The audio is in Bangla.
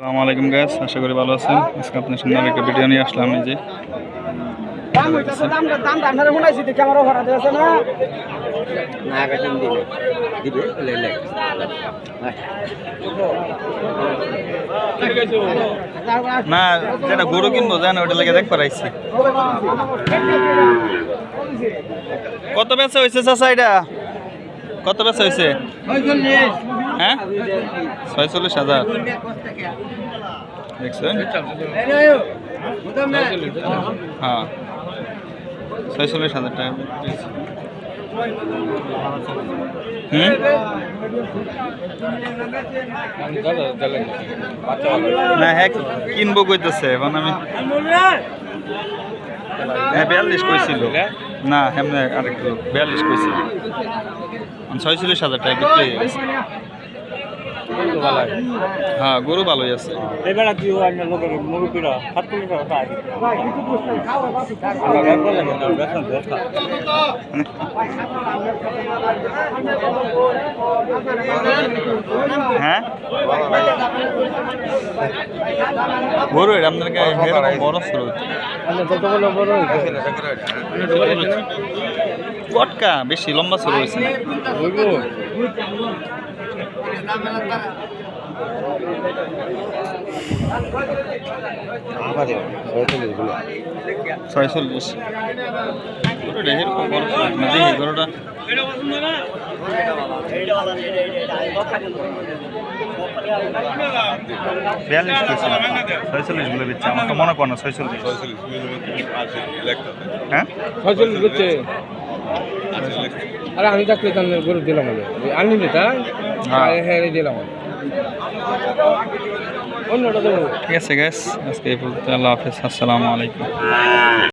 আসসালামু আলাইকুম গাইস আশা করি ভালো আছেন। আজকে আপনার সামনে একটা ভিডিও নিয়ে আসলাম এই যে। না? না বেতন দিবে। দিবে? লেলে না যেটা গরু কিনবো জানো ওটা লেগে দেখ পারাইছি। কত বেচা হয়েছে চাচা এটা? কত বেচা হয়েছে হ্যাঁ? ছয়চল্লিশ হাজার। দেখছেন? হ্যাঁ। ছয়চল্লিশ হাজার টাকা। হুম? না হ্যাঁ কিনবো কইতেছে, এখন আমি হ্যাঁ বিয়াল্লিশ কইছিল। না হ্যাঁ আরেকটু বিয়াল্লিশ কইছিল। ছয়চল্লিশ হাজার টাকা বিক্রি হয়ে হ্যাঁ গরু ভালোই আছে। এবার কি হয় না লোকের মুরুবিরা টাকা পায় বেতন ধরতা হ্যাঁ? গরু এটা বড় শুরু কটকা বেশি লম্বা শুরু হয়েছে না। ছয়চল্লিশ। গরুটা এরকম বড় শুরু না, দেখি গরুটা বিয়াল্লিশ ছয়চল্লিশ বলে দিচ্ছে আমার তো মনে করো না, ছয়চল্লিশ। হ্যাঁ? ছয়চল্লিশ হচ্ছে। আরে আমি তাহলে গরু দিলাম আমি আনলি তাই হ্যাঁ। ঠিক আছে গ্যাস আজকে এই পর্যন্ত আল্লাহ হাফেজ। আসসালামু আলাইকুম।